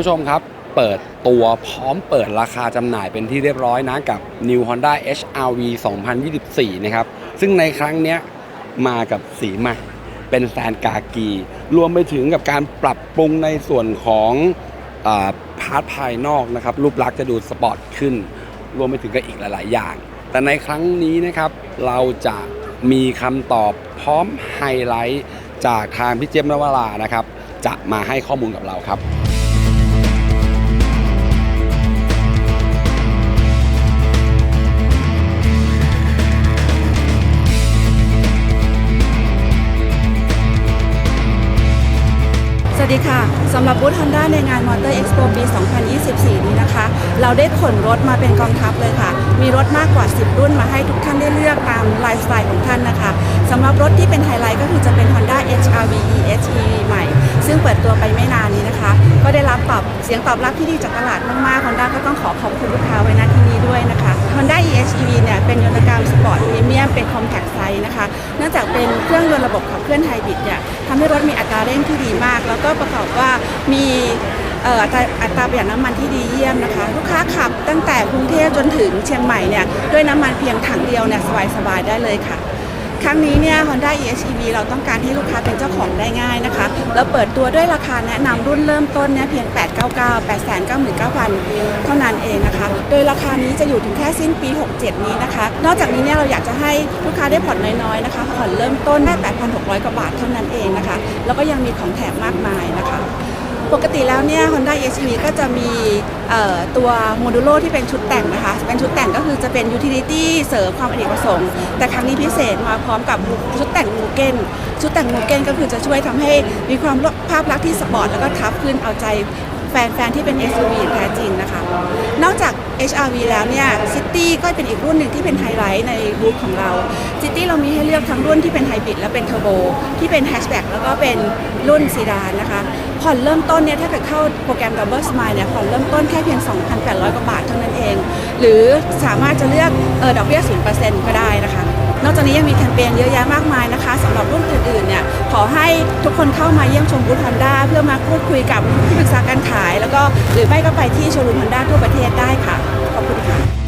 ผู้ชมครับ เปิดตัวพร้อมเปิดราคาจำหน่ายเป็นที่เรียบร้อยนะกับ New Honda HRV 2024 นะครับ ซึ่งในครั้งนี้มากับสีใหม่เป็นแซนกากี รวมไปถึงกับการปรับปรุงในส่วนของอพาร์ทภายนอกนะครับ รูปลักษณ์จะดูสปอร์ตขึ้น รวมไปถึงกับอีกหลาย ๆ อย่าง แต่ในครั้งนี้นะครับเราจะมีคำตอบพร้อมไฮไลท์จากทางพี่เจมส์นวรานะครับ จะมาให้ข้อมูลกับเราครับ ดีค่ะสำหรับบูธ Honda ในงาน Motor Expo ปี 2024 นี้นะคะ เราได้ขนรถมาเป็นกองทัพเลยค่ะ มีรถมากกว่า 10 รุ่นมาให้ทุกท่านได้เลือกตามไลฟ์สไตล์ของท่านนะคะสำหรับรถที่เป็นไฮไลท์ก็คือจะเป็น Honda HRV EHEV ใหม่ ซึ่งเปิดตัวไปไม่นานนี้นะคะ ก็ได้รับตอบเสียงตอบรับที่ดีจากตลาดมากๆ Honda ก็ต้องขอขอบคุณลูกค้าไว้ณที่นี้ด้วยนะคะ Honda EHEV เนี่ยเป็นยนตกรรมสปอร์ตพรีเมียมเป็น compact size นะคะเนื่องจาก เป็นเครื่องยนต์ระบบขับเคลื่อนไฮบริดเนี่ยทำให้รถมีอัตราเร่งที่ดีมาก แล้วก็ประกอบว่ามีอัตราอัตราประหยัดน้ำมันที่ดีเยี่ยมนะคะ ลูกค้าขับตั้งแต่กรุงเทพจนถึงเชียงใหม่เนี่ยด้วยน้ำมันเพียงถังเดียวเนี่ยสบายๆได้เลยค่ะ ครั้งนี้เนี่ย Honda EHEV เราต้องการให้ลูกค้าเป็นเจ้าของได้ง่ายนะคะเราเปิดตัวด้วยราคาแนะนำรุ่นเริ่มต้นเนี่ยเพียง 899 899,000 เท่านั้นเองนะคะ โดยราคานี้จะอยู่ถึงแค่สิ้นปี 67 นี้นะคะ นอกจากนี้เนี่ยเราอยากจะให้ลูกค้าได้ผ่อนน้อยๆนะคะ ผ่อนเริ่มต้นได้8,600 กว่าบาทเท่านั้นเองนะคะ แล้วก็ยังมีของแถมมากมายนะคะ ปกติแล้วเนี่ย Honda HV ก็จะมีตัวโมดูโลที่เป็นชุดแต่งนะคะ เป็นชุดแต่งก็คือจะเป็นยูทิลิตี้เสริมความอเนกประสงค์ แต่ครั้งนี้พิเศษมาพร้อมกับชุดแต่งมูเกนชุดแต่งมูเกนก็คือจะช่วยทำให้มีความภาพลักษณ์ที่สปอร์ตแล้วก็ทับขึ้นเอาใจแฟนๆที่เป็น SUV อย่างแท้จริงนะคะ นอกจาก HRV แล้วเนี่ย City ก็เป็นอีกรุ่นหนึ่งที่เป็นไฮไลท์ในบูธของเรา City เรามีให้เลือกทั้งรุ่นที่เป็นไฮบริดและเป็นเทอร์โบที่เป็นแฮชแบ็กแล้วก็เป็นรุ่นซีดานนะคะผ่อนเริ่มต้นเนี่ยถ้าเกิดเข้าโปรแกรม Double Smile เนี่ยผ่อนเริ่มต้นแค่เพียง 2,800 กว่าบาทเท่านั้นเอง หรือสามารถจะเลือกเออดอกเบี้ย0%ก็ได้นะคะนอกจากนี้ยังมีแคมเปญเยอะแยะมากมายนะคะสำหรับรุ่นอื่นๆเนี่ยขอให้ทุกคนเข้ามาเยี่ยมชมบูธฮอนด้าเพื่อมาพูดคุยกับที่ปรึกษาการขาย แล้วก็หรือไม่ก็ไปที่โชว์รูมฮอนด้าทั่วประเทศได้ค่ะ kapatacağım.